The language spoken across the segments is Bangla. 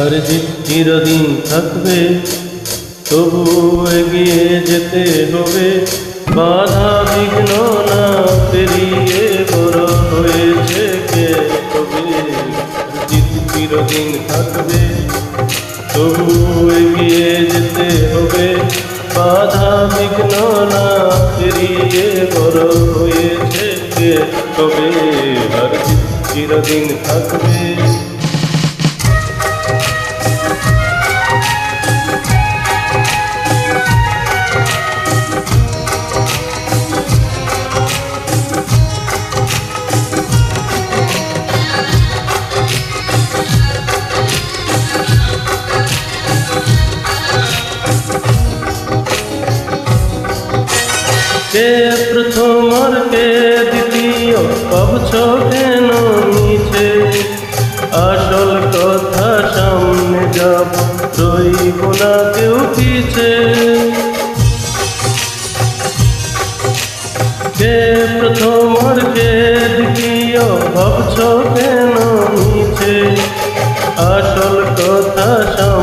আর জিত চিরদিন থাকবে তবু এগিয়ে যেতে হবে। বাধা বিঘ্ন না পেরিয়ে বড় হয়েছে কে তবে? চিরদিন থাকবে। তবু এগিয়ে যেতে হবে। বাধা বিঘ্ন না পেরিয়ে বড় হয়েছে কে তবে? চিরদিন থাকবে। কে প্রথম আর কে দ্বিতীয়? ভাবছ কেন মিছে আসল কথা সামনে যাব, রইব না কেউ পিছে। কে প্রথম আর কে দ্বিতীয়? ভাবছ কেন মিছে আসল কথা সামনে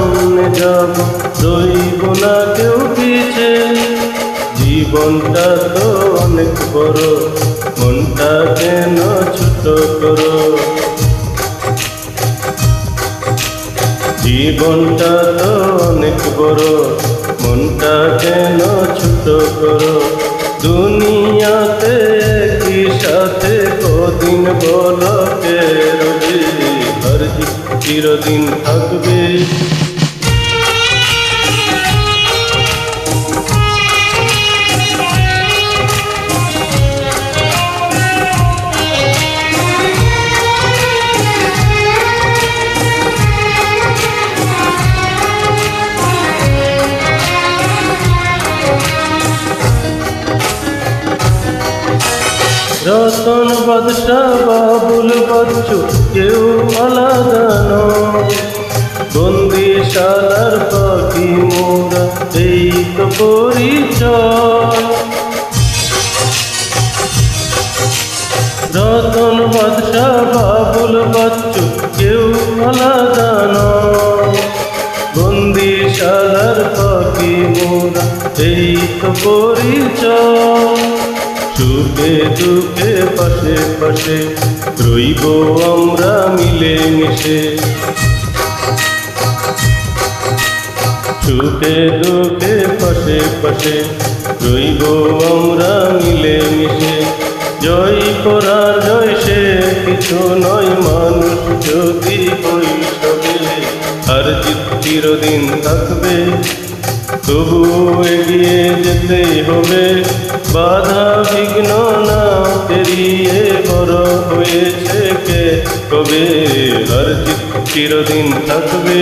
জীবনটা তো অনেক বড়, মনটা কেন ছোট করো। জীবনটা তো অনেক বড়, মনটা কেন ছোট করো। দুনিয়াতে কি সাথে কদিন বলো কে রবি চিরদিন থাকবে। রতন বাদশাহ বাবুল বচ্চু, কেউ আলাদা নয়। বন্দিশালার পাখি মোরা, এই তো পরিচয়। রতন বাদশাহ বাবুল বচ্চু, কেউ আলাদা নয়। বন্দিশালার পাখি মোরা, এই তো পরিচয়। সুখে দুঃখে পাশে পাশে রইব আমরা মিলে মিশে। সুখে দুঃখে পাশে পাশে রইব আমরা মিলে মিশে। জয় করার, জয় সে, কিছু নয় মানুষ, যদি সবে আর চিরদিন থাকবে তবু এগিয়ে যেতে হবে। বাধা বিঘ্ন না পেরিয়ে বড় হয়েছে কে? কবে আর চিরদিন থাকবে?